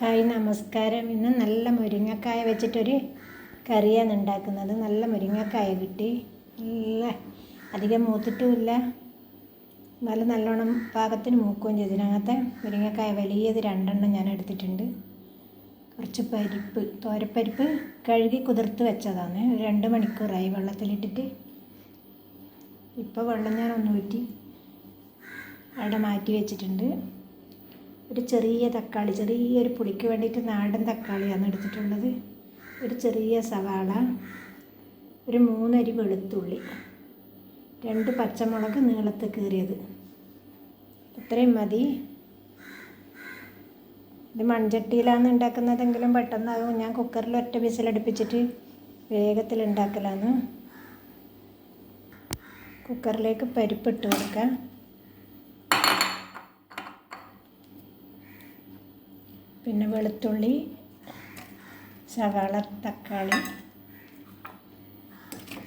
Hi നമസ്കാരം. ഇന്ന് നല്ല മുരിങ്ങക്കായ വെച്ചിട്ടൊരു കറിയാണ് ഉണ്ടാക്കുന്നത്. നല്ല മുരിങ്ങക്കായ കിട്ടി. നല്ല അധികം മൂത്തിട്ടുമില്ല. നല്ല നല്ലോണം പാകത്തിന് മൂക്കുകയും ചെയ്തു. ഇതിനകത്തെ മുരിങ്ങക്കായ വലിയത് രണ്ടെണ്ണം ഞാൻ എടുത്തിട്ടുണ്ട്. കുറച്ച് പരിപ്പ് തോരപ്പരിപ്പ് കഴുകി കുതിർത്ത് വെച്ചതാണ്. രണ്ട് മണിക്കൂറായി വെള്ളത്തിലിട്ടിട്ട്. ഇപ്പോൾ വെള്ളം ഞാൻ ഒന്ന് ഊറ്റി അവിടെ മാറ്റി വെച്ചിട്ടുണ്ട്. ഒരു ചെറിയ തക്കാളി ചെറിയൊരു പുളിക്ക് വേണ്ടിയിട്ട് നാടൻ തക്കാളിയാണ് എടുത്തിട്ടുള്ളത്. ഒരു ചെറിയ സവാള ഒരു മൂന്നരി വെളുത്തുള്ളി രണ്ട് പച്ചമുളക് നീളത്ത് കീറിയത്. ഇത്രയും മതി. ഇത് മൺചട്ടിയിലാണ് ഉണ്ടാക്കുന്നതെങ്കിലും പെട്ടെന്നാകും ഞാൻ കുക്കറിൽ ഒറ്റ വിസിലടുപ്പിച്ചിട്ട് വേഗത്തിൽ ഉണ്ടാക്കലാണ്. കുക്കറിലേക്ക് പരിപ്പിട്ട് കൊടുക്കാം. പിന്നെ വെളുത്തുള്ളി സവാള തക്കാളി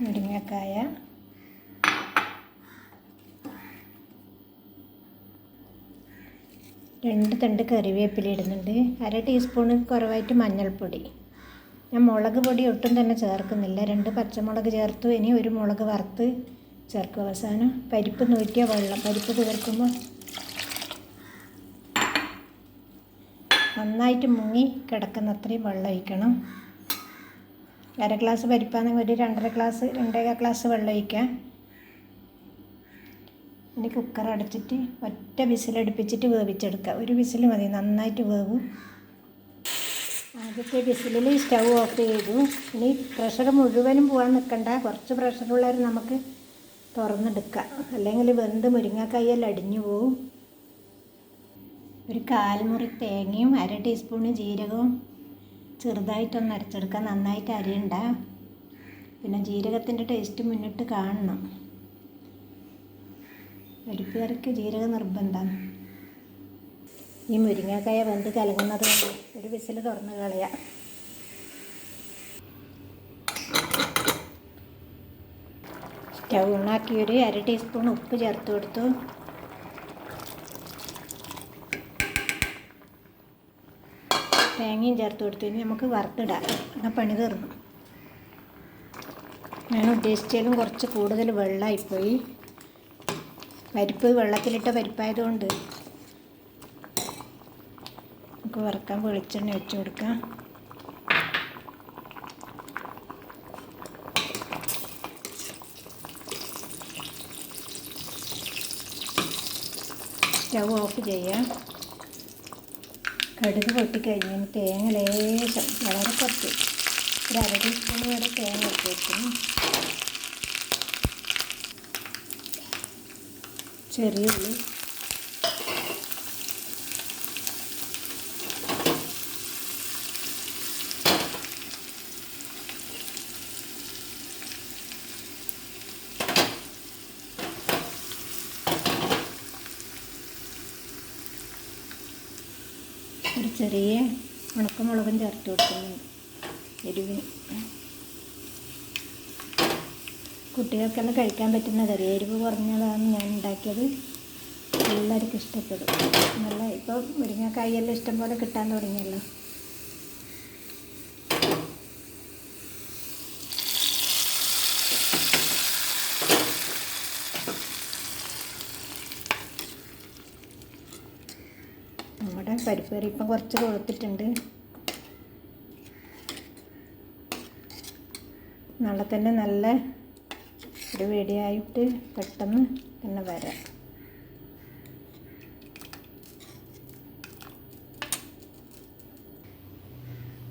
മുരിങ്ങക്കായ രണ്ട് തണ്ട് കറിവേപ്പില ഇടുന്നുണ്ട്. അര ടീസ്പൂണ് കുറവായിട്ട് മഞ്ഞൾപ്പൊടി. ഞാൻ മുളക് പൊടി ഒട്ടും തന്നെ ചേർക്കുന്നില്ല. രണ്ട് പച്ചമുളക് ചേർത്തു. ഇനി ഒരു മുളക് വറുത്ത് ചേർക്കും. അവസാനം പരിപ്പ് നൂറ്റിയ വെള്ളം. പരിപ്പ് കുതിർക്കുമ്പോൾ നന്നായിട്ട് മുങ്ങി കിടക്കുന്ന അത്രയും വെള്ളം ഒഴിക്കണം. അര ഗ്ലാസ് പരിപ്പാണെങ്കിൽ ഒരു രണ്ടര ഗ്ലാസ് രണ്ടേകാൽ ഗ്ലാസ് വെള്ളം ഒഴിക്കാം. ഇനി കുക്കർ അടച്ചിട്ട് ഒറ്റ വിസിലടുപ്പിച്ചിട്ട് വേവിച്ചെടുക്കുക ഒരു വിസിൽ മതി നന്നായിട്ട് വേവും. ആദ്യത്തെ വിസിലിൽ സ്റ്റൗ ഓഫ് ചെയ്തു. ഇനി പ്രഷർ മുഴുവനും പോകാൻ നിൽക്കണ്ട കുറച്ച് പ്രഷറുള്ളവർ നമുക്ക് തുറന്നെടുക്കാം. അല്ലെങ്കിൽ വെന്ത് മുരിങ്ങക്കായെല്ലാം അടിഞ്ഞു പോവും. ഒരു കാൽമുറി തേങ്ങയും അര ടീസ്പൂണ് ജീരകവും ചെറുതായിട്ടൊന്ന് അരച്ചെടുക്കാം. നന്നായിട്ട് അരിയണ്ട. പിന്നെ ജീരകത്തിന്റെ ടേസ്റ്റ് മുന്നിട്ട് കാണണം. പരിപ്പ് കറിക്ക് ജീരകം നിർബന്ധമാണ് ഈ മുരിങ്ങക്കായ വെന്ത് കലങ്ങുന്നത് ഒരു വിസിൽ തുറന്ന് കളയാം. സ്റ്റൗ ഒരു അര ടീസ്പൂൺ ഉപ്പ് ചേർത്ത് കൊടുത്തു. തേങ്ങയും ചേർത്ത് കൊടുത്തു ഇനി നമുക്ക് വറുത്തിടാം. എന്നാൽ പണി തീർന്നു. ഞാൻ ഉദ്ദേശിച്ചാലും കുറച്ച് കൂടുതൽ വെള്ളമായിപ്പോയി. പരിപ്പ് വെള്ളത്തിലിട്ട പരിപ്പായതുകൊണ്ട് നമുക്ക് വറുക്കാൻ വെളിച്ചെണ്ണ വെച്ച് കൊടുക്കാം. സ്റ്റൗ ഓഫ് ചെയ്യാം. കടുക് പൊട്ടിക്കഴിഞ്ഞ് തേങ്ങ ലേശം വളരെ കുറച്ച്. ഒരു അര ടീസ്പൂൺ വരെ തേങ്ങ ഇട്ട് വെക്കും ചെറിയ ഉള്ളി. ഒരു ചെറിയ ഉണക്കമുളകും ചേർത്ത് കൊടുക്കുന്നുണ്ട്. എരിവിന്. കുട്ടികൾക്കെല്ലാം കഴിക്കാൻ പറ്റുന്ന കറി. എരിവ് കുറഞ്ഞതാണ് ഞാൻ ഉണ്ടാക്കിയത്. എല്ലാവർക്കും ഇഷ്ടപ്പെടും. നല്ല ഇപ്പോൾ മുരിങ്ങക്കായെല്ലാം ഇഷ്ടം പോലെ കിട്ടാൻ തുടങ്ങിയല്ലോ. നമ്മുടെ പരിപ്പ് കറി ഇപ്പം കുറച്ച് കൊടുത്തിട്ടുണ്ട്. നാളെ തന്നെ നല്ല ഒരു വെടിയായിട്ട് പെട്ടെന്ന് തന്നെ വരാം.